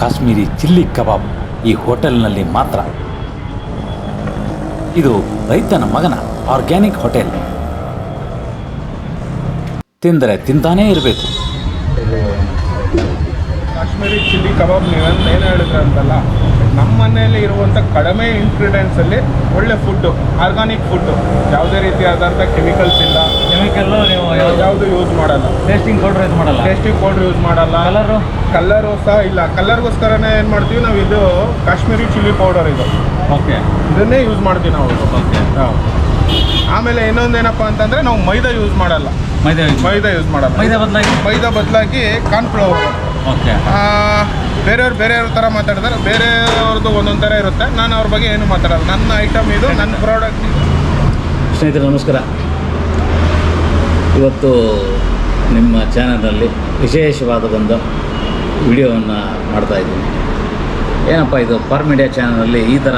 Kashmiri chilli ಕಬಾಬ್ ಈ ಹೋಟೆಲ್ನಲ್ಲಿ ಮಾತ್ರ. ಇದು ರೈತನ ಮಗನ ಆರ್ಗ್ಯಾನಿಕ್ ಹೋಟೆಲ್. ತಿಂದರೆ ತಿಂತಾನೇ ಇರಬೇಕು. ಕಾಶ್ಮೀರಿ ಚಿಲ್ಲಿ ಕಬಾಬ್ ನೀವೇನು ಏನು ಹೇಳಿದ್ರೆ ಅಂತಲ್ಲ, ನಮ್ಮ ಮನೆಯಲ್ಲಿ ಇರುವಂಥ ಕಡಿಮೆ ಇಂಗ್ರೀಡಿಯೆಂಟ್ಸಲ್ಲಿ ಒಳ್ಳೆ ಫುಡ್ಡು ಆರ್ಗಾನಿಕ್ ಫುಡ್ಡು ಯಾವುದೇ ರೀತಿಯಾದಂಥ ಕೆಮಿಕಲ್ಸ್ ಇಲ್ಲ ಕೆಮಿಕಲ್ಲು ನೀವು ಯಾವುದು ಯೂಸ್ ಮಾಡಲ್ಲ. ಟೇಸ್ಟಿಂಗ್ ಪೌಡರ್ ಯೂಸ್ ಮಾಡಲ್ಲ? ಟೇಸ್ಟಿಂಗ್ ಪೌಡ್ರ್ ಯೂಸ್ ಮಾಡಲ್ಲ. ಕಲರು ಕಲ್ಲರು ಸಹ ಇಲ್ಲ. ಕಲರ್ಗೋಸ್ಕರನೇ ಏನು ಮಾಡ್ತೀವಿ ನಾವು ಇದು ಕಾಶ್ಮೀರಿ ಚಿಲ್ಲಿ ಪೌಡರ್ ಇದು. ಓಕೆ ಇದನ್ನೇ ಯೂಸ್ ಮಾಡ್ತೀವಿ ನಾವು. ಓಕೆ ಹಾಂ. ಆಮೇಲೆ ಇನ್ನೊಂದೇನಪ್ಪ ಅಂತಂದರೆ ನಾವು ಮೈದಾ ಯೂಸ್ ಮಾಡಲ್ಲ. ಮೈದಾ ಮೈದಾ ಯೂಸ್ ಮಾಡಲ್ಲ. ಮೈದಾ ಬದಲಾಗಿ? ಮೈದಾ ಬದಲಾಗಿ ಕಾರ್ನ್ಫ್ಲವರ್ ಓಕೆ ಬೇರೆಯವ್ರು ಬೇರೆಯವ್ರ ಥರ ಮಾತಾಡ್ತಾರೆ. ಬೇರೆಯವ್ರದ್ದು ಒಂದೊಂದು ಥರ ಇರುತ್ತೆ. ನಾನು ಅವ್ರ ಬಗ್ಗೆ ಏನು ಮಾತಾಡಲ್ಲ. ನನ್ನ ಐಟಮ್ ಇದು ನನ್ನ ಪ್ರಾಡಕ್ಟ್ ಸ್ನೇಹಿತರೆ ನಮಸ್ಕಾರ. ಇವತ್ತು ನಿಮ್ಮ ಚಾನಲಲ್ಲಿ ವಿಶೇಷವಾದ ಒಂದು ವಿಡಿಯೋವನ್ನು ಮಾಡ್ತಾ ಇದ್ದೀನಿ. ಏನಪ್ಪ ಇದು ಫಾರ್ ಮೀಡಿಯಾ ಚಾನಲಲ್ಲಿ ಈ ಥರ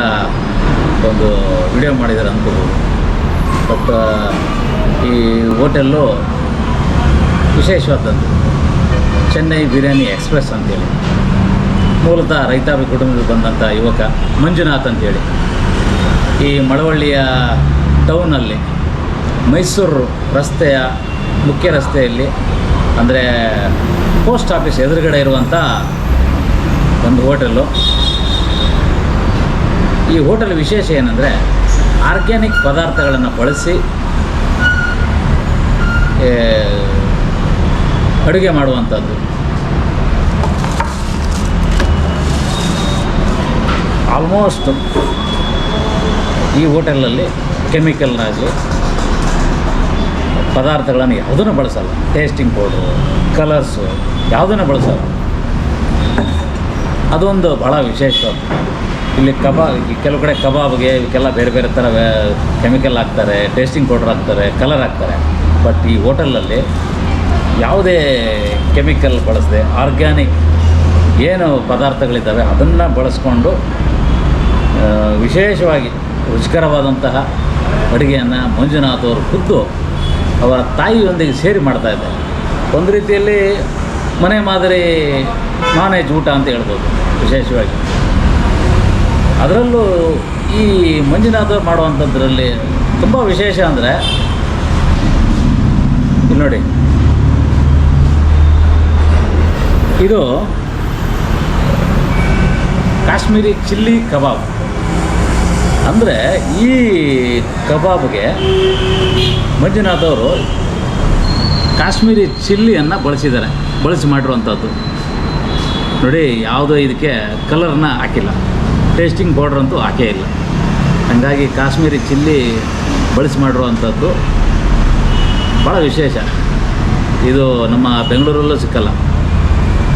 ಒಂದು ವಿಡಿಯೋ ಮಾಡಿದ್ದಾರೆ ಅನ್ಕೋಬೋದು ಬಟ್ ಈ ಹೋಟೆಲ್ಲು ವಿಶೇಷವಾದದ್ದು ಚೆನ್ನೈ ಬಿರಿಯಾನಿ ಎಕ್ಸ್ಪ್ರೆಸ್ ಅಂತೇಳಿ. ಮೂಲತಃ ರೈತಾಪಿ ಕುಟುಂಬದಲ್ಲಿ ಬಂದಂಥ ಯುವಕ ಮಂಜುನಾಥ್ ಅಂತೇಳಿ. ಈ ಮಳವಳ್ಳಿಯ ಟೌನಲ್ಲಿ ಮೈಸೂರು ರಸ್ತೆಯ ಮುಖ್ಯ ರಸ್ತೆಯಲ್ಲಿ, ಅಂದರೆ ಪೋಸ್ಟ್ ಆಫೀಸ್ ಎದುರುಗಡೆ ಇರುವಂಥ ಒಂದು ಹೋಟೆಲ್ಲು ಈ ಹೋಟೆಲ್ ವಿಶೇಷ ಏನಂದರೆ ಆರ್ಗ್ಯಾನಿಕ್ ಪದಾರ್ಥಗಳನ್ನು ಬಳಸಿ ಅಡುಗೆ ಮಾಡುವಂಥದ್ದು. ಆಲ್ಮೋಸ್ಟ್ ಈ ಹೋಟೆಲಲ್ಲಿ ಕೆಮಿಕಲ್ನಾಗಲಿ ಪದಾರ್ಥಗಳನ್ನು ಯಾವುದನ್ನು ಬಳಸಲ್ಲ. ಟೇಸ್ಟಿಂಗ್ ಪೌಡ್ರು ಕಲರ್ಸು ಯಾವುದನ್ನು ಬಳಸಲ್ಲ. ಅದೊಂದು ಭಾಳ ವಿಶೇಷ. ಇಲ್ಲಿ ಕಬಾಬ್ ಕೆಲವು ಕಡೆ ಕಬಾಬ್ಗೆ ಇವಕ್ಕೆಲ್ಲ ಬೇರೆ ಬೇರೆ ಥರ ಕೆಮಿಕಲ್ ಹಾಕ್ತಾರೆ ಟೇಸ್ಟಿಂಗ್ ಪೌಡ್ರ್ ಹಾಕ್ತಾರೆ ಕಲರ್ ಹಾಕ್ತಾರೆ. ಬಟ್ ಈ ಹೋಟೆಲಲ್ಲಿ ಯಾವುದೇ ಕೆಮಿಕಲ್ ಬಳಸದೆ ಆರ್ಗ್ಯಾನಿಕ್ ಏನು ಪದಾರ್ಥಗಳಿದ್ದಾವೆ ಅದನ್ನು ಬಳಸ್ಕೊಂಡು ವಿಶೇಷವಾಗಿ ರುಚಿಕರವಾದಂತಹ ಅಡುಗೆಯನ್ನು ಮಂಜುನಾಥ್ ಅವರು ಖುದ್ದು ಅವರ ತಾಯಿಯೊಂದಿಗೆ ಸೇರಿ ಮಾಡ್ತಾ ಇದ್ದಾರೆ ಒಂದು ರೀತಿಯಲ್ಲಿ ಮನೆ ಮಾದರಿ ನಾನ್ ವೆಜ್ ಊಟ ಅಂತ ಹೇಳ್ಬೋದು, ವಿಶೇಷವಾಗಿ. ಅದರಲ್ಲೂ ಈ ಮಂಜುನಾಥ ಮಾಡುವಂಥದ್ರಲ್ಲಿ ತುಂಬ ವಿಶೇಷ ಅಂದರೆ, ಇಲ್ಲಿ ನೋಡಿ. ಇದು ಕಾಶ್ಮೀರಿ ಚಿಲ್ಲಿ ಕಬಾಬ್. ಅಂದರೆ ಈ ಕಬಾಬ್ಗೆ ಮಂಜುನಾಥ್ ಅವರು ಕಾಶ್ಮೀರಿ ಚಿಲ್ಲಿಯನ್ನು ಬಳಸಿದ್ದಾರೆ, ಬಳಸಿ ಮಾಡಿರುವಂಥದ್ದು ನೋಡಿ, ಯಾವುದೋ ಇದಕ್ಕೆ ಕಲರ್ನ ಹಾಕಿಲ್ಲ. ಟೇಸ್ಟಿಂಗ್ ಪೌಡ್ರ್ ಅಂತೂ ಹಾಕೇ ಇಲ್ಲ. ಹಾಗಾಗಿ ಕಾಶ್ಮೀರಿ ಚಿಲ್ಲಿ ಬಳಸಿ ಮಾಡಿರುವಂಥದ್ದು ಭಾಳ ವಿಶೇಷ. ಇದು ನಮ್ಮ ಬೆಂಗಳೂರಲ್ಲೂ ಸಿಕ್ಕಲ್ಲ.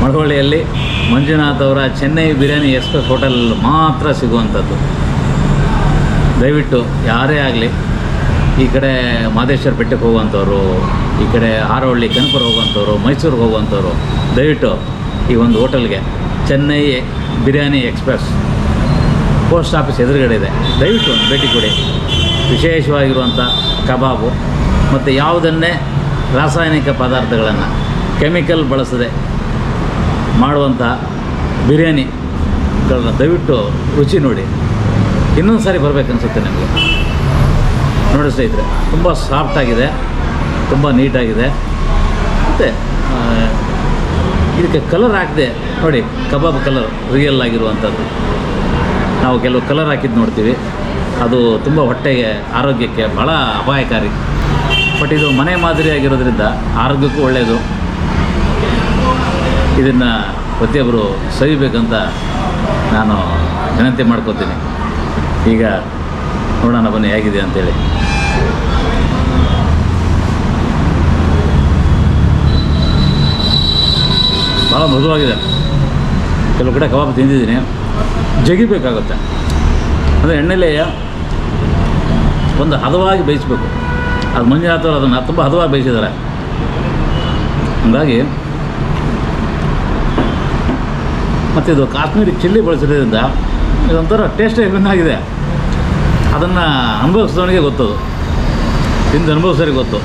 ಮಳವಳ್ಳಿಯಲ್ಲಿ ಮಂಜುನಾಥ್ ಅವರ ಚೆನ್ನೈ ಬಿರಿಯಾನಿ ಎಕ್ಸ್ಪ್ರೆಸ್ ಹೋಟೆಲ್ ಮಾತ್ರ ಸಿಗುವಂಥದ್ದು ದಯವಿಟ್ಟು ಯಾರೇ ಆಗಲಿ, ಈ ಕಡೆ ಮಾದೇಶ್ವರ ಬೆಟ್ಟಕ್ಕೆ ಹೋಗುವಂಥವ್ರು, ಈ ಕಡೆ ಆರೋಳ್ಳಿ ಕನಕಪುರ ಹೋಗುವಂಥವ್ರು, ಮೈಸೂರಿಗೆ ಹೋಗುವಂಥವ್ರು, ದಯವಿಟ್ಟು ಈ ಒಂದು ಹೋಟೆಲ್ಗೆ Chennai biryani express post office ಎದುರುಗಡೆ ಇದೆ. ದಯವಿಟ್ಟು ಒಂದು ಭೇಟಿ ಕೊಡಿ. ವಿಶೇಷವಾಗಿರುವಂಥ ಕಬಾಬು ಮತ್ತು ಯಾವುದನ್ನೇ ರಾಸಾಯನಿಕ ಪದಾರ್ಥಗಳನ್ನು ಕೆಮಿಕಲ್ ಬಳಸದೆ ಮಾಡುವಂಥ ಬಿರಿಯಾನಿಗಳನ್ನ ದಯವಿಟ್ಟು ರುಚಿ ನೋಡಿ. ಇನ್ನೊಂದು ಸಾರಿ ಬರಬೇಕನ್ಸುತ್ತೆ ನನಗೆ ನೋಡಿ ಸ್ನೇಹಿತರೆ, ತುಂಬ ಸಾಫ್ಟಾಗಿದೆ ತುಂಬ ನೀಟಾಗಿದೆ ಮತ್ತು ಇದಕ್ಕೆ ಕಲರ್ ಹಾಕಿದೆ, ನೋಡಿ, ಕಬಾಬ್ ಕಲರ್ ರಿಯಲ್ ಆಗಿರುವಂಥದ್ದು. ನಾವು ಕೆಲವು ಕಲರ್ ಹಾಕಿದ್ದು ನೋಡ್ತೀವಿ. ಅದು ತುಂಬ ಹೊಟ್ಟೆಗೆ, ಆರೋಗ್ಯಕ್ಕೆ ಭಾಳ ಅಪಾಯಕಾರಿ. ಬಟ್ ಇದು ಮನೆ ಮಾದರಿಯಾಗಿರೋದ್ರಿಂದ ಆರೋಗ್ಯಕ್ಕೂ ಒಳ್ಳೆಯದು ಇದನ್ನು ಪ್ರತಿಯೊಬ್ಬರು ಸವಿಬೇಕಂತ ನಾನು ವಿನಂತಿ ಮಾಡ್ಕೋತೀನಿ. ಈಗ ನೋಡೋಣ ಬನ್ನಿ ಹೇಗಿದೆ ಅಂತೇಳಿ. ಭಾಳ ಮೃದುವಾಗಿದೆ. ಕೆಲವು ಕಡೆ ಕಬಾಬ್ ತಿಂದಿದ್ದೀನಿ. ಜಗಿಬೇಕಾಗುತ್ತೆ. ಅಂದರೆ ಎಣ್ಣೆಲೇ ಒಂದು ಹದವಾಗಿ ಬೇಯಿಸ್ಬೇಕು. ಅದು ಮಂಜುನಾಥ್ ಅವರು ಅದನ್ನು ತುಂಬ ಹದವಾಗಿ ಬೇಯಿಸಿದ್ದಾರೆ. ಹಂಗಾಗಿ ಮತ್ತು ಇದು ಕಾಶ್ಮೀರಿ ಚಿಲ್ಲಿ ಬಳಸಿರೋದ್ರಿಂದ ಇದೊಂಥರ ಟೇಸ್ಟೇ ಆಗಿದೆ ಅದನ್ನು ಅನುಭವಿಸಿದವನಿಗೆ ಗೊತ್ತದು. ತಿಂದು ಅನುಭವಿಸೋರಿಗೆ ಗೊತ್ತು.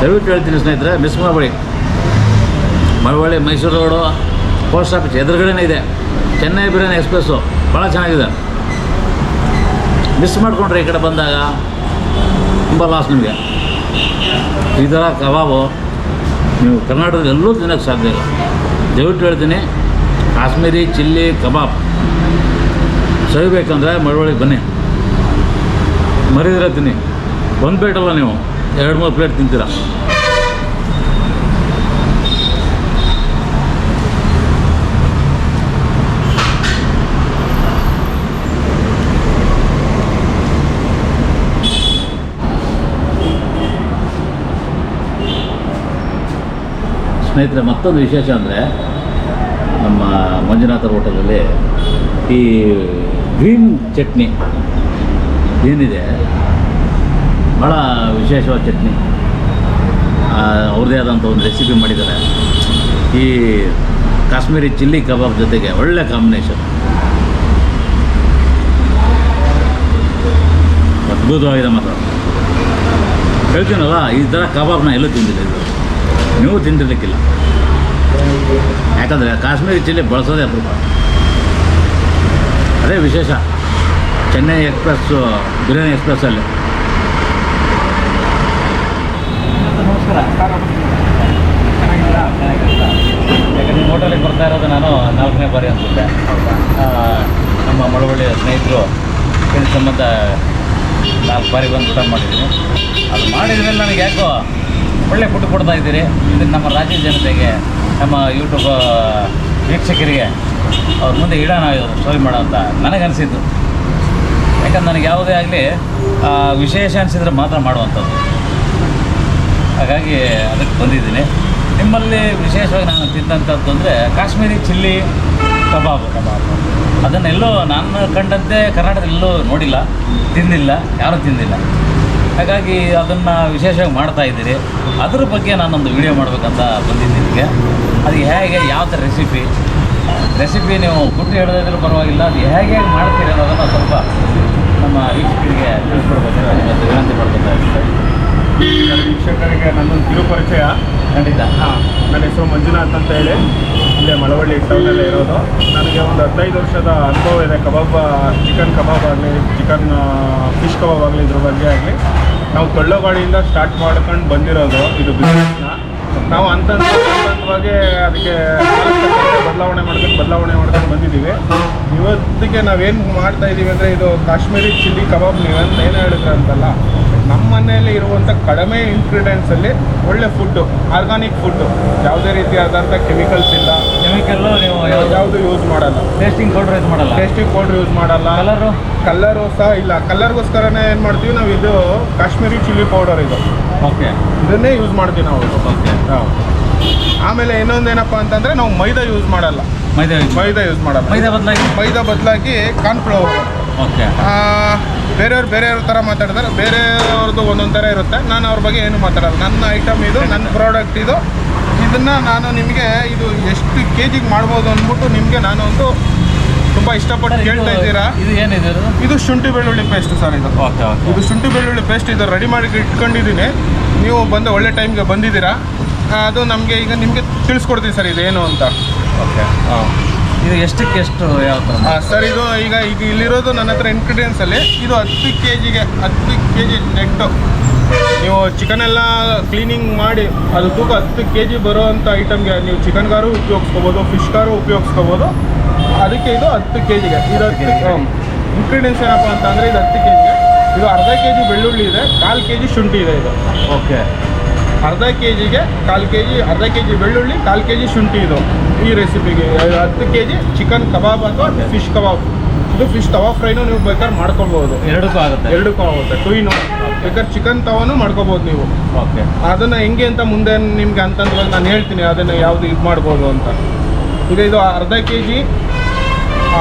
ದಯವಿಟ್ಟು ಹೇಳ್ತೀನಿ ಸ್ನೇಹಿತರೆ ಮಿಸ್ ಮಾಡಬೇಡಿ. Malavalli, Mysore road post office ಎದುರುಗಡೆನೇ ಇದೆ. ಚೆನ್ನೈ ಬಿರಿಯಾನಿ ಎಕ್ಸ್ಪ್ರೆಸ್ಸು ಭಾಳ ಚೆನ್ನಾಗಿದೆ. ಮಿಸ್ ಮಾಡಿಕೊಂಡ್ರೆ ಈ ಕಡೆ ಬಂದಾಗ ತುಂಬ ಲಾಸ್ ನಿಮಗೆ. ಈ ಥರ ಕಬಾಬು ನೀವು ಕರ್ನಾಟಕದಲ್ಲಿ ಎಲ್ಲೂ ತಿನ್ನೋಕ್ಕೆ ಸಾಧ್ಯ ಇಲ್ಲ. ದಯವಿಟ್ಟು ಹೇಳ್ತೀನಿ ಕಾಶ್ಮೀರಿ ಚಿಲ್ಲಿ ಕಬಾಬ್. ಸವಿಬೇಕಂದ್ರೆ ಮಳವಳ್ಳಿಗೆ ಬನ್ನಿ. ಮರಿದಿರ ತಿನ್ನಿ. ಒಂದು ಪ್ಲೇಟಲ್ಲ ನೀವು. ಎರಡು, ಮೂರು ಪ್ಲೇಟ್ ತಿಂತೀರ. ಸ್ನೇಹಿತರೆ, ಮತ್ತೊಂದು ವಿಶೇಷ ಅಂದರೆ ನಮ್ಮ ಮಂಜುನಾಥರ ಹೋಟೆಲಲ್ಲಿ ಈ ಗ್ರೀನ್ ಚಟ್ನಿ ಏನಿದೆ? ಭಾಳ ವಿಶೇಷವಾದ ಚಟ್ನಿ. ಅವ್ರದ್ದೇ ಆದಂಥ ಒಂದು ರೆಸಿಪಿ ಮಾಡಿದ್ದಾರೆ. ಈ ಕಾಶ್ಮೀರಿ ಚಿಲ್ಲಿ ಕಬಾಬ್ ಜೊತೆಗೆ ಒಳ್ಳೆ ಕಾಂಬಿನೇಷನ್ ಅದ್ಭುತವಾಗಿದೆ ಮಾತ್ರ. ಹೇಳ್ತೀನಲ್ಲ, ಈ ಥರ ಕಬಾಬ್ನ ಎಲ್ಲೂ ತಿಂದಿಲ್ಲ ಇದು. ನೀವು ತಿಂದಿರ್ಲಿಕ್ಕಿಲ್ಲ. ಯಾಕಂದರೆ ಕಾಶ್ಮೀರಿ ಚಿಲ್ಲಿ ಬಳಸೋದೇ ಅಪರೂಪ. ಅದೇ ವಿಶೇಷ. ಚೆನ್ನೈ ಎಕ್ಸ್ಪ್ರೆಸ್ಸು ಬಿರಿಯಾನಿ ಎಕ್ಸ್ಪ್ರೆಸ್ಸಲ್ಲಿ. ನಮಸ್ಕಾರ. ನಿಮ್ಮ ಹೋಟೆಲಿಗೆ ಬರ್ತಾ ಇರೋದು ನಾನು ನಾಲ್ಕನೇ ಬಾರಿ ಅನಿಸುತ್ತೆ. ನಮ್ಮ ಮಳವಳ್ಳಿಯ ಸ್ನೇಹಿತರು ಇದರ ಸಂಬಂಧ ನಾಲ್ಕು ಬಾರಿ ಬಂದು ಊಟ ಮಾಡಿದ್ದೀನಿ. ಅದು ಮಾಡಿದ ಮೇಲೆ ನನಗೆ ಯಾಕೋ ಒಳ್ಳೆ ಫುಡ್ ಕೊಡ್ತಾ ಇದ್ದೀರಿ. ಇದನ್ನು ನಮ್ಮ ರಾಜ್ಯದ ಜನತೆಗೆ ನಮ್ಮ ಯೂಟ್ಯೂಬ್ ವೀಕ್ಷಕರಿಗೆ ಅವ್ರ ಮುಂದೆ ಇಡೋಣ ಇವರು ಸ್ಟೋರಿ ಮಾಡೋ ಅಂತ ನನಗನ್ಸಿದ್ದು. ಯಾಕಂದ್ರೆ ನನಗೆ ಯಾವುದೇ ಆಗಲಿ ವಿಶೇಷ ಅನಿಸಿದ್ರೆ ಮಾತ್ರ ಮಾಡುವಂಥದ್ದು. ಹಾಗಾಗಿ ಅದಕ್ಕೆ ಬಂದಿದ್ದೀನಿ. ನಿಮ್ಮಲ್ಲಿ ವಿಶೇಷವಾಗಿ ನಾನು ತಿಂದಂಥದ್ದು ಅಂದರೆ ಕಾಶ್ಮೀರಿ ಚಿಲ್ಲಿ ಕಬಾಬ್. ಕಬಾಬ್ ಅದನ್ನೆಲ್ಲೋ ನಾನು ಕಂಡಂತೆ ಕರ್ನಾಟಕದಲ್ಲೂ ನೋಡಿಲ್ಲ, ತಿಂದಿಲ್ಲ, ಯಾರೂ ತಿಂದಿಲ್ಲ. ಹಾಗಾಗಿ ಅದನ್ನು ವಿಶೇಷವಾಗಿ ಮಾಡ್ತಾ ಇದ್ದೀರಿ. ಅದ್ರ ಬಗ್ಗೆ ನಾನೊಂದು ವಿಡಿಯೋ ಮಾಡಬೇಕಂತ ಬಂದಿದ್ದೀನಿ ನಿಮಗೆ. ಅದು ಹೇಗೆ ಯಾವ ಥರ ರೆಸಿಪಿ ರೆಸಿಪಿ ನೀವು ಗುಟ್ಟು ಹೇಳೋದಾದ್ರೂ ಪರವಾಗಿಲ್ಲ ಅದು ಹೇಗೆ ಹೇಗೆ ಮಾಡ್ತೀರಿ ಅನ್ನೋದನ್ನು ಸ್ವಲ್ಪ ನಮ್ಮ ವೀಕ್ಷಕರಿಗೆ ತಿಳಿಸ್ಕೊಡ್ಬೇಕು ಇವತ್ತು ವಿನಂತಿ ಮಾಡ್ಕೊತಾ ಇದ್ದೀನಿ. ವೀಕ್ಷಕರಿಗೆ ನನ್ನೊಂದು ಕಿರು ಪರಿಚಯ ಖಂಡಿತ. ಹಾಂ ನನ್ನ ಹೆಸರು ಮಂಜುನಾಥ್ ಅಂತ ಹೇಳಿ. ಇಲ್ಲೇ ಮಳವಳ್ಳಿ ಟೌನಲ್ಲೇ ಇರೋದು. ನನಗೆ ಒಂದು ಹದಿನೈದು ವರ್ಷದ ಅನುಭವ ಇದೆ. ಕಬಾಬ್ ಚಿಕನ್ ಕಬಾಬ್ ಆಗಲಿ ಚಿಕನ್ ಫಿಶ್ ಕಬಾಬ್ ಆಗಲಿ ಇದ್ರ ಬಗ್ಗೆ ಆಗಲಿ. ನಾವು ತೊಳ್ಳಗಾಡಿಯಿಂದ ಸ್ಟಾರ್ಟ್ ಮಾಡ್ಕೊಂಡು ಬಂದಿರೋದು ಇದು ಬಿಸ್ನೆಸ್ನ ನಾವು ಅಂತ ಅದಕ್ಕೆ ಬದಲಾವಣೆ ಮಾಡ್ಕೊಂಡು ಬದಲಾವಣೆ ಮಾಡ್ಕೊಂಡು ಬಂದಿದ್ದೀವಿ. ಇವತ್ತಿಗೆ ನಾವೇನು ಮಾಡ್ತಾ ಇದ್ದೀವಿ ಅಂದರೆ ಇದು ಕಾಶ್ಮೀರಿ ಚಿಲ್ಲಿ ಕಬಾಬ್ ನೀವೇನು ಏನು ಹೇಳಿದ್ರೆ ಅಂತಲ್ಲ, ನಮ್ಮ ಮನೆಯಲ್ಲಿ ಇರುವಂಥ ಕಡಿಮೆ ಇಂಗ್ರೀಡಿಯೆಂಟ್ಸಲ್ಲಿ ಒಳ್ಳೆ ಫುಡ್ಡು ಆರ್ಗಾನಿಕ್ ಫುಡ್ಡು ಯಾವುದೇ ರೀತಿಯಾದಂಥ ಕೆಮಿಕಲ್ಸ್ ಇಲ್ಲ ಕೆಮಿಕಲ್ಲು ನೀವು ಯಾವುದು ಯೂಸ್ ಮಾಡಲ್ಲ. ಟೇಸ್ಟಿಂಗ್ ಪೌಡ್ರ್ ಯೂಸ್ ಮಾಡಲ್ಲ? ಟೇಸ್ಟಿಂಗ್ ಪೌಡ್ರ್ ಯೂಸ್ ಮಾಡಲ್ಲ. ಕಲರು ಕಲರು ಸಹ ಇಲ್ಲ. ಕಲರ್ಗೋಸ್ಕರನೇ ಏನು ಮಾಡ್ತೀವಿ ನಾವು ಇದು ಕಾಶ್ಮೀರಿ ಚಿಲ್ಲಿ ಪೌಡರ್ ಇದು. ಓಕೆ ಇದನ್ನೇ ಯೂಸ್ ಮಾಡ್ತೀವಿ ನಾವು. ಓಕೆ ಹಾಂ. ಆಮೇಲೆ ಇನ್ನೊಂದೇನಪ್ಪ ಅಂತಂದರೆ ನಾವು ಮೈದಾ ಯೂಸ್ ಮಾಡಲ್ಲ. ಮೈದಾ ಮೈದಾ ಯೂಸ್ ಮಾಡಲ್ಲ. ಮೈದಾ ಬದಲಾಗಿ? ಮೈದಾ ಬದಲಾಗಿ ಕಾರ್ನ್ಫ್ಲವರ್ ಓಕೆ ಬೇರೆಯವ್ರು ಬೇರೆಯವ್ರ ಥರ ಮಾತಾಡ್ತಾರೆ. ಬೇರೆಯವ್ರದ್ದು ಒಂದೊಂದು ಥರ ಇರುತ್ತೆ. ನಾನು ಅವ್ರ ಬಗ್ಗೆ ಏನು ಮಾತಾಡಲ್ಲ. ನನ್ನ ಐಟಮ್ ಇದು ನನ್ನ ಪ್ರಾಡಕ್ಟ್ ಇದು. ಇದನ್ನು ನಾನು ನಿಮಗೆ ಇದು ಎಷ್ಟು ಕೆ ಜಿಗೆ ಮಾಡ್ಬೋದು ಅಂದ್ಬಿಟ್ಟು ನಿಮಗೆ ನಾನು ಒಂದು ತುಂಬ ಇಷ್ಟಪಟ್ಟು ಕೇಳ್ತಾ ಇದ್ದೀರಾ? ಇದು ಏನಿದೆ ಇದು? ಶುಂಠಿ ಬೆಳ್ಳುಳ್ಳಿ ಪೇಸ್ಟ್ ಸರ್ ಇದು. ಓಕೆ ಇದು ಶುಂಠಿ ಬೆಳ್ಳುಳ್ಳಿ ಪೇಸ್ಟ್ ಇದು ರೆಡಿ ಮಾಡಿ ಇಟ್ಕೊಂಡಿದ್ದೀನಿ. ನೀವು ಬಂದು ಒಳ್ಳೆ ಟೈಮ್ಗೆ ಬಂದಿದ್ದೀರಾ. ಅದು ನಮಗೆ ಈಗ ನಿಮಗೆ ತಿಳಿಸ್ಕೊಡ್ತೀನಿ ಸರ್ ಇದೇನು ಅಂತ. ಓಕೆ ಇದು ಎಷ್ಟಕ್ಕೆ ಎಷ್ಟು ಯಾವ ಥರ ಸರ್ ಇದು ಈಗ ಈಗ ಇಲ್ಲಿರೋದು ನನ್ನ ಹತ್ರ ಇನ್ಗ್ರೀಡಿಯೆಂಟ್ಸಲ್ಲಿ ಇದು ಹತ್ತು ಕೆ ಜಿಗೆ ಹತ್ತು ಕೆ ಜಿ ನೆಟ್ಟು ನೀವು ಚಿಕನ್ ಎಲ್ಲ ಕ್ಲೀನಿಂಗ್ ಮಾಡಿ ಅದು ತೂಕ ಹತ್ತು ಕೆ ಜಿ ಬರೋವಂಥ ಐಟಮ್ಗೆ ನೀವು ಚಿಕನ್ಗಾರು ಉಪಯೋಗಿಸ್ಕೋಬೋದು ಫಿಶ್ಗಾರು ಉಪಯೋಗಿಸ್ಕೋಬೋದು. ಅದಕ್ಕೆ ಇದು ಹತ್ತು ಕೆ ಜಿಗೆ ಇದು ಹತ್ತು ಇಂಗ್ರೀಡಿಯೆಂಟ್ಸ್ ಏನಪ್ಪ ಅಂತ ಅಂದರೆ ಇದು ಹತ್ತು ಕೆ ಜಿಗೆ ಇದು ಅರ್ಧ ಕೆ ಜಿ ಬೆಳ್ಳುಳ್ಳಿ ಇದೆ ಕಾಲು ಕೆ ಜಿ ಶುಂಠಿ ಇದೆ ಇದು. ಓಕೆ. ಅರ್ಧ ಕೆ ಜಿಗೆ ಕಾಲು ಕೆ ಜಿ ಅರ್ಧ ಕೆ ಜಿ ಬೆಳ್ಳುಳ್ಳಿ ಕಾಲು ಕೆ ಜಿ ಶುಂಠಿ ಇದು. ಈ ರೆಸಿಪಿಗೆ ಹತ್ತು ಕೆ ಜಿ ಚಿಕನ್ ಕಬಾಬ್ ಅಥವಾ ಫಿಶ್ ಕಬಾಬ್. ಇದು ಫಿಶ್ ತವಾ ಫ್ರೈನು ನೀವು ಬೇಕಾದ್ರೆ ಮಾಡ್ಕೊಬೋದು ಎರಡಕ್ಕೂ ಆಗುತ್ತೆ. ಎರಡಕ್ಕೂ ಆಗುತ್ತೆ. ಟೂಯಿನು ಬೇಕಾದ್ರೆ ಚಿಕನ್ ತವಾನು ಮಾಡ್ಕೋಬೋದು ನೀವು. ಓಕೆ. ಅದನ್ನು ಹೆಂಗೆ ಅಂತ ಮುಂದೆ ನಿಮಗೆ ಅಂತಂದ್ರೆ ನಾನು ಹೇಳ್ತೀನಿ ಅದನ್ನು ಯಾವ್ದು ಇದು ಮಾಡ್ಬೋದು ಅಂತ. ಈಗ ಇದು ಅರ್ಧ ಕೆ ಜಿ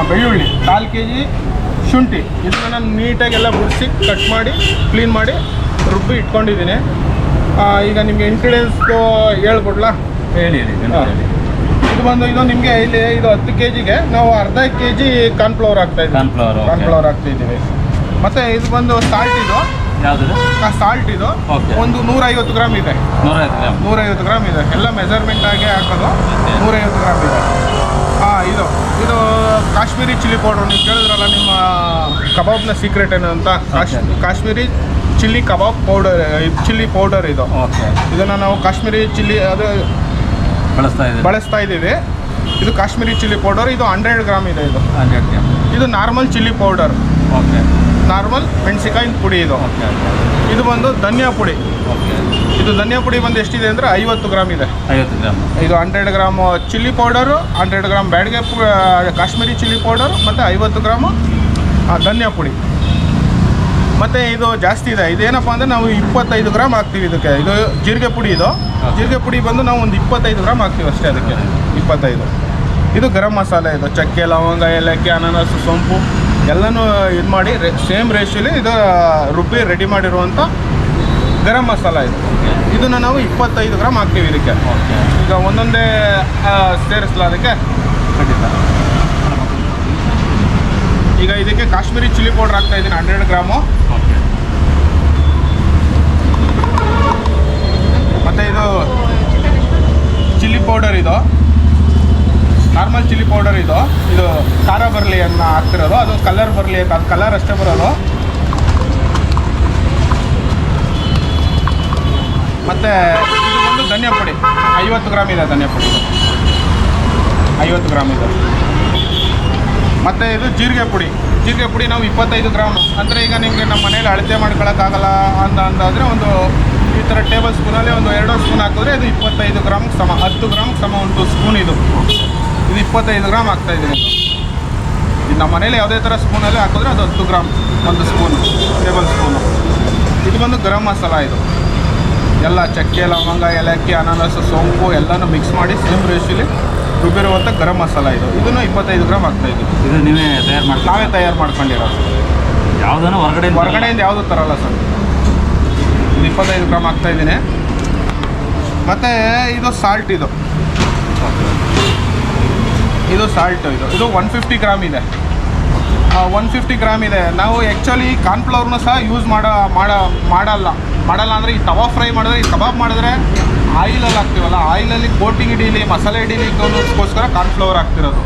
ಬೆಳ್ಳುಳ್ಳಿ ಕಾಲು ಕೆ ಜಿ ಶುಂಠಿ. ಇದನ್ನ ನಾನು ನೀಟಾಗೆಲ್ಲ ಬಿಡಿಸಿ ಕಟ್ ಮಾಡಿ ಕ್ಲೀನ್ ಮಾಡಿ ರುಬ್ಬಿ ಇಟ್ಕೊಂಡಿದ್ದೀನಿ. ಈಗ ನಿಮಗೆ ಇನ್ಗ್ರೀಡಿಯೆಂಟ್ಸ್ದು ಹೇಳ್ಕೊಡ್ಲಾ ಹೇಳಿ ಹೇಳಿ ಹೇಳಿ. ಇದು ಬಂದು ಇದು ನಿಮಗೆ ಇಲ್ಲಿ ಇದು ಹತ್ತು ಕೆ ಜಿಗೆ ನಾವು ಅರ್ಧ ಕೆ ಜಿ ಕಾರ್ನ್ಫ್ಲವರ್ ಹಾಕ್ತಾ ಇದ್ದೀವಿ. ಕಾರ್ನ್ಫ್ಲವರ್ ಕಾರ್ನ್ಫ್ಲವರ್ ಹಾಕ್ತಾ ಇದ್ದೀವಿ. ಮತ್ತು ಇದು ಬಂದು ಸಾಲ್ಟ್ ಇದು. ಯಾವುದಿದೆ? ಸಾಲ್ಟ್ ಇದು. ಒಂದು ನೂರೈವತ್ತು ಗ್ರಾಮ್ ಇದೆ. ನೂರೈವತ್ತು ಗ್ರಾಮ್. ನೂರೈವತ್ತು ಗ್ರಾಮ್ ಇದೆ. ಎಲ್ಲ ಮೆಜರ್ಮೆಂಟ್ ಆಗಿ ಹಾಕೋದು. ನೂರೈವತ್ತು ಗ್ರಾಮ್ ಇದೆ. ಇದು. ಇದು ಕಾಶ್ಮೀರಿ ಚಿಲ್ಲಿ ಪೌಡರ್ ನೀವು ಕೇಳಿದ್ರಲ್ಲ ನಿಮ್ಮ ಕಬಾಬ್ನ ಸೀಕ್ರೆಟ್ ಏನು ಅಂತ? ಕಾಶ್ Kashmiri chilli kebab powder chilli powder ಇದು. ಓಕೆ ಇದನ್ನು ನಾವು ಕಾಶ್ಮೀರಿ ಚಿಲ್ಲಿ ಅದು ಬಳಸ್ತಾ ಇದ್ದೀವಿ ಬಳಸ್ತಾ ಇದ್ದೀವಿ. ಇದು ಕಾಶ್ಮೀರಿ ಚಿಲ್ಲಿ ಪೌಡರ್ ಇದು ಹಂಡ್ರೆಡ್ ಗ್ರಾಮ್ ಇದೆ ಇದು. Hundred gram. ಇದು normal chilli powder okay normal ಮೆಣಸಿಕಾಯಿ ಪುಡಿ ಇದು. ಇದು ಬಂದು ಧನಿಯಾ ಪುಡಿ. ಇದು ಧನ್ಯಾ ಪುಡಿ ಬಂದು ಎಷ್ಟಿದೆ ಅಂದರೆ ಐವತ್ತು ಗ್ರಾಮ್ ಇದೆ. ಐವತ್ತು ಗ್ರಾಮ್ ಇದು hundred gram chilli powder hundred gram Byadgi Kashmiri chilli powder ಮತ್ತು ಐವತ್ತು ಗ್ರಾಮು ಆ, ಧನಿಯಾ ಪುಡಿ. ಮತ್ತು ಇದು ಜಾಸ್ತಿ ಇದೆ. ಇದೇನಪ್ಪ ಅಂದರೆ ನಾವು ಇಪ್ಪತ್ತೈದು ಗ್ರಾಮ್ ಹಾಕ್ತೀವಿ ಇದಕ್ಕೆ. ಇದು ಜೀರಿಗೆ ಪುಡಿ ಇದು. ಜೀರಿಗೆ ಪುಡಿ ಬಂದು ನಾವು ಒಂದು ಇಪ್ಪತ್ತೈದು ಗ್ರಾಮ್ ಹಾಕ್ತೀವಿ ಅಷ್ಟೇ ಅದಕ್ಕೆ. ಇಪ್ಪತ್ತೈದು. ಇದು ಗರಂ ಮಸಾಲೆ ಇದು. ಚಕ್ಕೆ ಲವಂಗ ಏಲಕ್ಕಿ ಅನಾನಸು ಸೊಂಪು. ಎಲ್ಲನೂ ಇದು ಮಾಡಿ ಸೇಮ್ ರೇಷಿಯಲ್ಲಿ ಇದು ರುಬ್ಬಿ ರೆಡಿ ಮಾಡಿರುವಂಥ ಗರಂ ಮಸಾಲ ಇದು. ಇದನ್ನು ನಾವು ಇಪ್ಪತ್ತೈದು ಗ್ರಾಮ್ ಹಾಕ್ತೀವಿ ಇದಕ್ಕೆ. ಓಕೆ. ಈಗ ಒಂದೊಂದೇ ಸೇರಿಸಲ ಅದಕ್ಕೆ? ಖಂಡಿತ. ಈಗ ಇದಕ್ಕೆ ಕಾಶ್ಮೀರಿ ಚಿಲ್ಲಿ ಪೌಡರ್ ಹಾಕ್ತಾ ಇದ್ದೀನಿ ಹಂಡ್ರೆಡ್ ಗ್ರಾಮು. ಓಕೆ. ಮತ್ತು ಇದು ಚಿಲ್ಲಿ ಪೌಡರ್ ಇದು. ನಾರ್ಮಲ್ ಚಿಲ್ಲಿ ಪೌಡರ್ ಇದು. ಇದು ಖಾರ ಬರಲಿ ಅನ್ನ ಹಾಕ್ತಿರೋದು. ಅದು ಕಲರ್ ಬರಲಿ ಅಂತ ಅದು ಕಲರ್ ಅಷ್ಟೇ ಬರೋದು. ಮತ್ತು ಇದು ಬಂದು ಧನ್ಯ ಪುಡಿ. ಐವತ್ತು ಗ್ರಾಮ್ ಇದೆ ಧನ್ಯ ಪುಡಿ. ಐವತ್ತು ಗ್ರಾಮ್ ಇದೆ. ಮತ್ತು ಇದು ಜೀರಿಗೆ ಪುಡಿ. ಜೀರಿಗೆ ಪುಡಿ ನಾವು ಇಪ್ಪತ್ತೈದು ಗ್ರಾಮ್ ಅಂದರೆ ಈಗ ನಿಮಗೆ ನಮ್ಮ ಮನೇಲಿ ಅಳತೆ ಮಾಡ್ಕೊಳೋಕ್ಕಾಗಲ್ಲ ಅಂತ ಅಂದಾದರೆ ಒಂದು ಈ ಥರ ಟೇಬಲ್ ಸ್ಪೂನಲ್ಲಿ ಒಂದು ಎರಡು ಸ್ಪೂನ್ ಹಾಕಿದ್ರೆ ಇದು ಇಪ್ಪತ್ತೈದು ಗ್ರಾಮ್ಗೆ ಸಮ. ಹತ್ತು ಗ್ರಾಮ್ಗೆ ಸಮ ಒಂದು ಸ್ಪೂನ್ ಇದು. ಇದು ಇಪ್ಪತ್ತೈದು ಗ್ರಾಮ್ ಹಾಕ್ತಾ ಇದ್ದೀನಿ ಇದು ನಮ್ಮ ಮನೇಲಿ ಯಾವುದೇ ಥರ ಸ್ಪೂನಲ್ಲಿ ಹಾಕಿದ್ರೆ ಅದು ಹತ್ತು ಗ್ರಾಮ್ ಒಂದು ಸ್ಪೂನು ಟೇಬಲ್ ಸ್ಪೂನು ಇದು ಬಂದು ಗರಂ ಮಸಾಲ ಇದು. ಎಲ್ಲ ಚಕ್ಕೆ ಲವಂಗ ಏಲಕ್ಕಿ ಅನಾನಸ್ ಸೋಂಪು ಎಲ್ಲನೂ ಮಿಕ್ಸ್ ಮಾಡಿ ಸೇಮ್ ರೇಷಿಲಿ ರುಬ್ಬಿರುವಂಥ ಗರಂ ಮಸಾಲ ಇದು. ಇದನ್ನು ಇಪ್ಪತ್ತೈದು ಗ್ರಾಮ್ ಇದ್ದೀವಿ ಇದು. ನೀವೇ ತಯಾರು ಮಾಡಿ ನಾವೇ ತಯಾರು ಮಾಡ್ಕೊಂಡಿರೋದು. ಯಾವುದನ್ನು ಹೊರಗಡೆ ಹೊರಗಡೆಯಿಂದ ಯಾವುದೂ ತರಲ್ಲ ಸರ್. ಇದು ಇಪ್ಪತ್ತೈದು ಗ್ರಾಮ್ ಹಾಕ್ತಾ ಇದ್ದೀನಿ. ಮತ್ತು ಇದು ಸಾಲ್ಟ್ ಇದು. ಇದು ಸಾಲ್ಟು ಇದು. ಇದು ಒನ್ ಫಿಫ್ಟಿ ಗ್ರಾಮ್ ಇದೆ. ಒನ್ ಫಿಫ್ಟಿ ಗ್ರಾಮ್ ಇದೆ. ನಾವು ಆ್ಯಕ್ಚುಲಿ ಕಾರ್ನ್ಫ್ಲವರ್ನ ಸಹ ಯೂಸ್ ಮಾಡೋ ಮಾಡೋ ಮಾಡಲ್ಲ. ಮಾಡಲ್ಲ ಅಂದರೆ ಈ ತವಾ ಫ್ರೈ ಮಾಡಿದ್ರೆ ಈ ಕಬಾಬ್ ಮಾಡಿದ್ರೆ ಆಯಿಲಲ್ಲಿ ಹಾಕ್ತೀವಲ್ಲ ಆಯಿಲಲ್ಲಿ ಕೋಟಿಂಗ್ ಇಡೀಲಿ ಮಸಾಲೆ ಇಡೀಲಿ ಅನ್ನೋದಕ್ಕೋಸ್ಕರ ಕಾರ್ನ್ಫ್ಲವರ್ ಹಾಕ್ತಿರೋದು.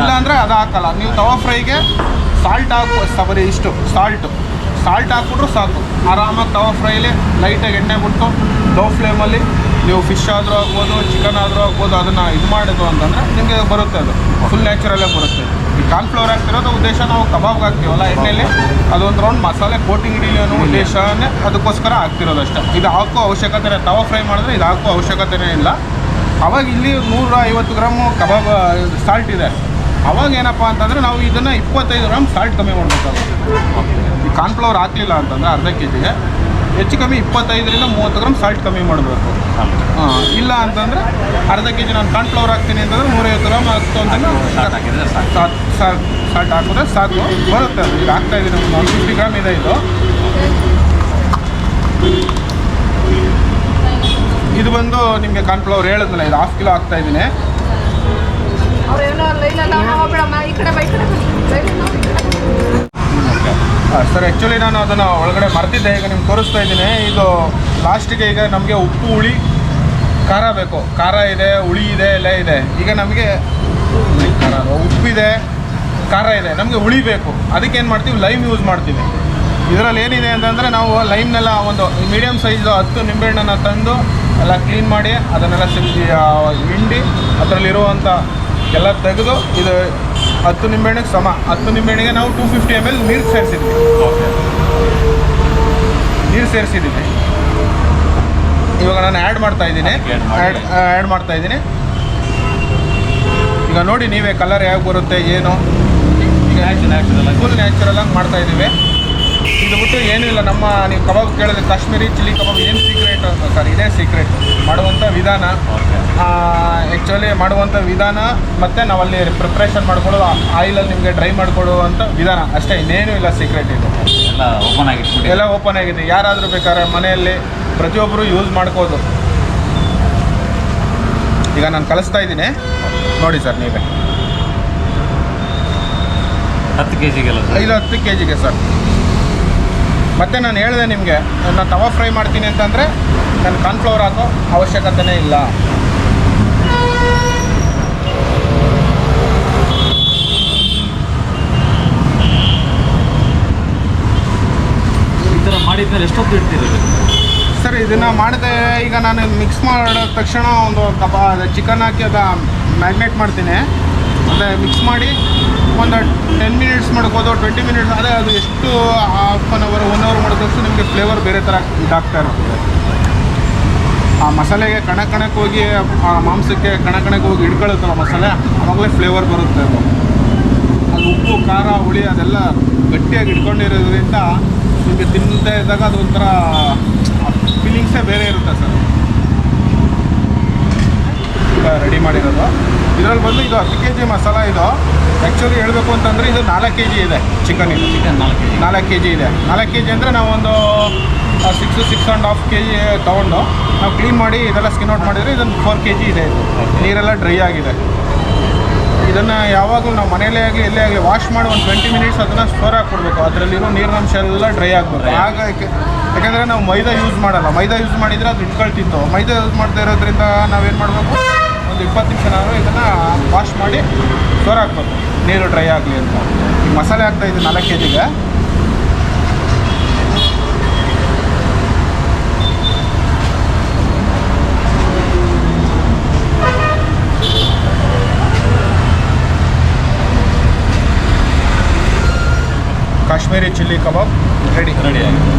ಇಲ್ಲ ಅಂದರೆ ಅದು ಹಾಕಲ್ಲ. ನೀವು ತವಾ ಫ್ರೈಗೆ ಸಾಲ್ಟ್ ಹಾಕು ಸಬರಿ ಇಷ್ಟು ಸಾಲ್ಟು ಸಾಲ್ಟ್ ಹಾಕ್ಬಿಟ್ರು ಸಾಕು. ಆರಾಮಾಗಿ ತವಾ ಫ್ರೈಲಿ ಲೈಟಾಗಿ ಎಣ್ಣೆ ಬಿಟ್ಟು ಲೋ ಫ್ಲೇಮಲ್ಲಿ ನೀವು ಫಿಶ್ ಆದರೂ ಆಗ್ಬೋದು ಚಿಕನ್ ಆದರೂ ಆಗ್ಬೋದು ಅದನ್ನು ಇದು ಮಾಡೋದು ಅಂತಂದರೆ ನಿಮಗೆ ಬರುತ್ತೆ ಅದು. ಫುಲ್ ನ್ಯಾಚುರಲ್ಲೇ ಬರುತ್ತೆ. ಈ ಕಾರ್ನ್ಫ್ಲವರ್ ಹಾಕ್ತಿರೋದು ಉದ್ದೇಶ ನಾವು ಕಬಾಬ್ಗೆ ಹಾಕ್ತೀವಲ್ಲ ಎಣ್ಣೆಯಲ್ಲಿ ಅದೊಂದು ರೌಂಡ್ ಮಸಾಲೆ ಕೋಟಿಂಗ್ ಇಡೀಲಿ ಅನ್ನೋ ಉದ್ದೇಶನೇ ಅದಕ್ಕೋಸ್ಕರ ಹಾಕ್ತಿರೋದು ಅಷ್ಟೇ. ಇದು ಹಾಕೋ ಅವಶ್ಯಕತೆ ತವಾ ಫ್ರೈ ಮಾಡಿದ್ರೆ ಇದು ಹಾಕೋ ಅವಶ್ಯಕತೆನೇ ಇಲ್ಲ. ಅವಾಗ ಇಲ್ಲಿ ನೂರ ಐವತ್ತು ಗ್ರಾಮು ಕಬಾಬ್ ಸಾಲ್ಟ್ ಇದೆ. ಅವಾಗ ಏನಪ್ಪ ಅಂತಂದರೆ ನಾವು ಇದನ್ನು ಇಪ್ಪತ್ತೈದು ಗ್ರಾಮ್ ಸಾಲ್ಟ್ ಕಮ್ಮಿ ಮಾಡಬೇಕಾಗುತ್ತೆ. ಈ ಕಾರ್ನ್ಫ್ಲವರ್ ಹಾಕಲಿಲ್ಲ ಅಂತಂದರೆ ಅರ್ಧ ಕೆ ಜಿಗೆ ಹೆಚ್ಚು ಕಮ್ಮಿ ಇಪ್ಪತ್ತೈದರಿಂದ ಮೂವತ್ತು ಗ್ರಾಮ್ ಸಾಲ್ಟ್ ಕಮ್ಮಿ ಮಾಡಬೇಕು ಹಾಂ ಇಲ್ಲ ಅಂತಂದರೆ ಅರ್ಧ ಕೆ ಜಿ ನಾನು ಕಾನ್ಫ್ಲವರ್ ಹಾಕ್ತೀನಿ ಅಂತಂದರೆ ನೂರೈವತ್ತು ಗ್ರಾಮ್ ಹಾಕ್ತು ಅಂತಂದ್ರೆ ಸಾಲ್ಟ್ ಹಾಕಿದ್ರೆ ಸಾಕು. ಸಾಕು ಸಾಕು ಸಾಲ್ಟ್ ಹಾಕಿದ್ರೆ ಸಾಕು. ಬರುತ್ತೆ ಅದು. ಈಗ ಹಾಕ್ತಾ ಇದ್ದೀನಿ ಒಂದು ಒನ್ ಫಿಫ್ಟಿ ಗ್ರಾಮ್ ಇದೆ ಇದು. ಇದು ಬಂದು ನಿಮಗೆ ಕಾನ್ಫ್ಲವರ್ ಹೇಳಿದ್ನಲ್ಲ ಇದು ಹಾಫ್ ಕಿಲೋ ಹಾಕ್ತಾ ಇದ್ದೀನಿ. ಸರ್ ಆ್ಯಕ್ಚುಲಿ ನಾನು ಅದನ್ನು ಒಳಗಡೆ ಮರ್ತಿದ್ದೆ. ಈಗ ನಿಮ್ಗೆ ತೋರಿಸ್ತಾ ಇದ್ದೀನಿ. ಇದು ಲಾಸ್ಟಿಗೆ ಈಗ ನಮಗೆ ಉಪ್ಪು, ಹುಳಿ, ಖಾರ ಬೇಕು. ಖಾರ ಇದೆ, ಹುಳಿ ಇದೆ ಎಲ್ಲ ಇದೆ. ಈಗ ನಮಗೆ ಹುಳಿ ಖಾರ ಉಪ್ಪಿದೆ ಖಾರ ಇದೆ. ನಮಗೆ ಹುಳಿ ಬೇಕು. ಅದಕ್ಕೆ ಏನು ಮಾಡ್ತೀವಿ? ಲೈಮ್ ಯೂಸ್ ಮಾಡ್ತೀವಿ. ಇದರಲ್ಲಿ ಏನಿದೆ ಅಂತಂದರೆ ನಾವು ಲೈಮ್ನೆಲ್ಲ ಒಂದು ಮೀಡಿಯಮ್ ಸೈಜು ಹತ್ತು ನಿಂಬೆಹಣ್ಣನ್ನು ತಂದು ಎಲ್ಲ ಕ್ಲೀನ್ ಮಾಡಿ ಅದನ್ನೆಲ್ಲ ಸಿಕ್ಕಿ ಹಿಂಡಿ ಅದರಲ್ಲಿರುವಂಥ ಎಲ್ಲ ತೆಗೆದು ಇದು ಹತ್ತು ನಿಂಬೆಹಣ್ಣಿಗೆ ಸಮ ಹತ್ತು ನಿಂಬೆಹಣ್ಣಿಗೆ ನಾವು ಟೂ ಫಿಫ್ಟಿ ಎಂ ಎಲ್ ನೀರು ಸೇರಿಸಿದ್ವಿ. ನೀರು ಸೇರಿಸಿದ್ದೀವಿ ಇವಾಗ ನಾನು ಆ್ಯಡ್ ಮಾಡ್ತಾ ಇದ್ದೀನಿ. ಆ್ಯಡ್ ಆ್ಯಡ್ ಮಾಡ್ತಾ ಇದ್ದೀನಿ. ಈಗ ನೋಡಿ ನೀವೇ ಕಲರ್ ಯಾವ ಬರುತ್ತೆ ಏನು? ಈಗ ಫುಲ್ ನ್ಯಾಚುರಲ್ ಆಗಿ. ಮಾಡ್ತಾ ಇದ್ದೀವಿ. ಇದು ಬಿಟ್ಟು ಏನೂ ಇಲ್ಲ ನಮ್ಮ ನೀವು ಕಬಾಬ್ ಕೇಳಿದ್ರೆ ಕಾಶ್ಮೀರಿ ಚಿಲ್ಲಿ ಕಬಾಬ್ ಏನು ಸೀಕ್ರೆಟ್ ಅಂತ ಸರ್ ಇದೇ ಸೀಕ್ರೆಟ್ ಮಾಡುವಂಥ ವಿಧಾನ. ಆ್ಯಕ್ಚುಲಿ ಮಾಡುವಂಥ ವಿಧಾನ ಮತ್ತು ನಾವಲ್ಲಿ ಪ್ರಿಪ್ರೇಷನ್ ಮಾಡ್ಕೊಳ್ಳೋ ಆಯಿಲಲ್ಲಿ ನಿಮಗೆ ಡ್ರೈ ಮಾಡಿಕೊಡುವಂಥ ವಿಧಾನ. ಅಷ್ಟೇ ಇನ್ನೇನೂ ಇಲ್ಲ ಸೀಕ್ರೆಟ್ ಇದು. ಎಲ್ಲ ಓಪನ್ ಆಗಿ ಇಟ್ಬಿಟ್ಟು ಎಲ್ಲ ಓಪನ್ ಆಗಿದೆ. ಯಾರಾದರೂ ಬೇಕಾದ್ರೆ ಮನೆಯಲ್ಲಿ ಪ್ರತಿಯೊಬ್ಬರು ಯೂಸ್ ಮಾಡ್ಕೋದು ಈಗ ನಾನು ಕಳಿಸ್ತಾ ಇದ್ದೀನಿ. ನೋಡಿ ಸರ್ ನೀವೇ. ಹತ್ತು ಕೆ ಜಿಗೆಲ್ಲ ಐದು ಹತ್ತು ಕೆ ಜಿಗೆ ಸರ್. ಮತ್ತೆ ನಾನು ಹೇಳಿದೆ ನಿಮಗೆ ನಾನು ತವಾ ಫ್ರೈ ಮಾಡ್ತೀನಿ ಅಂತಂದರೆ ನಾನು ಕಾರ್ನ್ಫ್ಲವರ್ ಹಾಕೋ ಅವಶ್ಯಕತೆನೇ ಇಲ್ಲ. ಮಾಡಿದ್ಮೇಲೆ ಎಷ್ಟೊತ್ತು ಇಡ್ತೀರಿ? ಸರ್, ಇದನ್ನು ಮಾಡಿದೆ ಈಗ ನಾನು ಮಿಕ್ಸ್ ಮಾಡಿದ ತಕ್ಷಣ ಒಂದು ಕಬ ಚಿಕನ್ ಹಾಕಿ ಅದು ಮ್ಯಾಗ್ನೇಟ್ ಮಾಡ್ತೀನಿ. ಅದು ಮಿಕ್ಸ್ ಮಾಡಿ ಒಂದು ಟೆನ್ ಮಿನಿಟ್ಸ್ ಮಾಡ್ಬೋದು ಟ್ವೆಂಟಿ ಮಿನಿಟ್ಸ್ ಅದೇ ಅದು ಎಷ್ಟು half an hour one hour ಮಾಡಿದಷ್ಟು ನಿಮಗೆ ಫ್ಲೇವರ್ ಬೇರೆ ಥರ ಇದಾಗ್ತಾ ಇರುತ್ತೆ. ಆ ಮಸಾಲೆಗೆ ಕಣ ಕಣಕ್ಕೆ ಹೋಗಿ, ಆ ಮಾಂಸಕ್ಕೆ ಕಣ ಕಣಕ್ಕೆ ಹೋಗಿ ಹಿಡ್ಕೊಳ್ಳುತ್ತಲ್ಲ ಮಸಾಲೆ ಆವಾಗಲೇ ಫ್ಲೇವರ್ ಬರುತ್ತೆ ಅದು. ಅದು ಉಪ್ಪು, ಖಾರ, ಹುಳಿ ಅದೆಲ್ಲ ಗಟ್ಟಿಯಾಗಿ ಹಿಡ್ಕೊಂಡಿರೋದ್ರಿಂದ ನಿಮಗೆ ತಿನ್ನದೇ ಇದ್ದಾಗ ಅದು ಒಂಥರ ಫೀಲಿಂಗ್ಸೇ ಬೇರೆ ಇರುತ್ತೆ ಸರ್. ರೆಡಿ ಮಾಡಿರೋದು. ಇದರಲ್ಲಿ ಬಂದು ಇದು ಹತ್ತು ಕೆ ಜಿ ಮಸಾಲ ಇದು. ಆ್ಯಕ್ಚುಲಿ ಹೇಳಬೇಕು ಅಂತಂದರೆ ಇದು ನಾಲ್ಕು ಕೆ ಜಿ ಇದೆ ಚಿಕನ್ ಇದು. ಚಿಕನ್ ನಾಲ್ಕು ಕೆ ಜಿ ನಾಲ್ಕು ಕೆ ಜಿ ಇದೆ. ನಾಲ್ಕು ಕೆ ಜಿ ಅಂದರೆ ನಾವೊಂದು six six and half K G ತೊಗೊಂಡು ನಾವು ಕ್ಲೀನ್ ಮಾಡಿ ಇದೆಲ್ಲ ಸ್ಕಿನ್ ಔಟ್ ಮಾಡಿದರೆ ಇದೊಂದು ಫೋರ್ ಕೆ ಜಿ ಇದೆ. ಇದು ನೀರೆಲ್ಲ ಡ್ರೈ ಆಗಿದೆ. ಇದನ್ನು ಯಾವಾಗಲೂ ನಾವು ಮನೆಯಲ್ಲೇ ಆಗಲಿ ಎಲ್ಲೇ ಆಗಲಿ ವಾಶ್ ಮಾಡಿ ಒಂದು ಟ್ವೆಂಟಿ ಮಿನಿಟ್ಸ್ ಅದನ್ನು ಸ್ಟೋರ್ ಹಾಕ್ಕೊಡ್ಬೇಕು ಅದರಲ್ಲಿರೋ ನೀರಿನಂಶ ಎಲ್ಲ ಡ್ರೈ ಆಗಬೇಕು ಆಗ ಯಾಕೆಂದರೆ ನಾವು ಮೈದಾ ಯೂಸ್ ಮಾಡಲ್ಲ. ಮೈದಾ ಯೂಸ್ ಮಾಡಿದರೆ ಅದು ಇಟ್ಕೊಳ್ತಿತ್ತು. ಮೈದಾ ಯೂಸ್ ಮಾಡ್ತಾ ಇರೋದ್ರಿಂದ ನಾವೇನು ಮಾಡಬೇಕು? ಒಂದು ಇಪ್ಪತ್ತು ನಿಮಿಷನಾದ್ರು ಇದನ್ನು ವಾಶ್ ಮಾಡಿ ಸ್ಟೋರ್ ಹಾಕ್ಬೇಕು. ನೀರು ಡ್ರೈ ಆಗಲಿ ಅಂತ. ಈ ಮಸಾಲೆ ಹಾಕ್ತಾ ನಾಲ್ಕು ಕೆ ಜಿಗೆ Kashmiri chilli kebab ready. Ready ಆಗಿದೆ.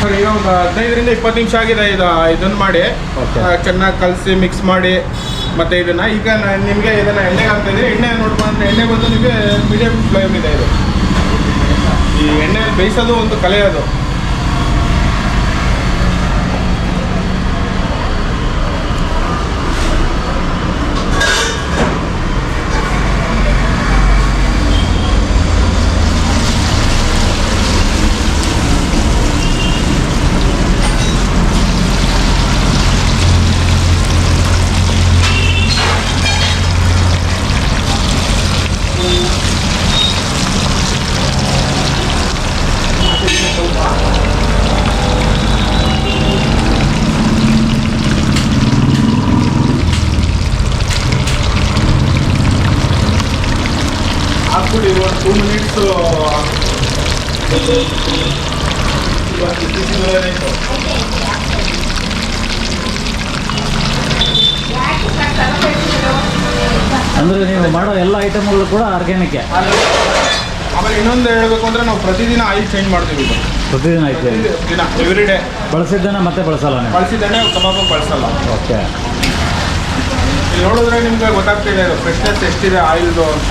ಸರ್ ಈಗ ಒಂದು ಹದಿನೈದರಿಂದ ಇಪ್ಪತ್ತು ನಿಮಿಷ ಆಗಿದೆ ಇದು ಇದನ್ನು ಮಾಡಿ. ಚೆನ್ನಾಗಿ ಕಲಸಿ ಮಿಕ್ಸ್ ಮಾಡಿ ಮತ್ತು ಇದನ್ನು. ಈಗ ನಿಮಗೆ ಇದನ್ನು ಎಣ್ಣೆಗೆ ಹಾಕ್ತಾ ಎಣ್ಣೆ ಎಣ್ಣೆ ನೋಡ್ಕೊಂಡ್ರೆ ಎಣ್ಣೆ ಬಂದು ನಿಮಗೆ ಮೀಡಿಯಮ್ ಫ್ಲೇಮ್ ಇದೆ ಇದು. ಈ ಎಣ್ಣೆ ಬೇಯಿಸೋದು ಒಂದು ಕಲೆ ಅದು. ಅಂದರೆ ನೀವು ಮಾಡೋ ಎಲ್ಲ ಐಟಮ್ಗಳು ಕೂಡ ಆರ್ಗ್ಯಾನಿಕ್ ಆಮೇಲೆ ಇನ್ನೊಂದು ಹೇಳಬೇಕು ಅಂದ್ರೆ ನಾವು ಪ್ರತಿದಿನ ಆಯಿಲ್ ಚೇಂಜ್ ಮಾಡ್ತೀವಿ ಇದು. ಪ್ರತಿದಿನ ಐತೆ ದಿನ ಎವ್ರಿ ಡೇ ಬಳಸಿದ್ದನ್ನ ಮತ್ತೆ ಬಳಸಲ್ಲ ನೀವು? ಬಳಸಿದ್ದನ್ನೇ ಕಬಾಬ್ ಬಳಸಲ್ಲ. ಓಕೆ. ಇಲ್ಲಿ ನೋಡಿದ್ರೆ ನಿಮಗೆ ಗೊತ್ತಾಗ್ತಿದೆ ಫ್ರೆಶ್ನೆಸ್ ಎಷ್ಟಿದೆ ಆಯಿಲ್ದು ಅಂತ.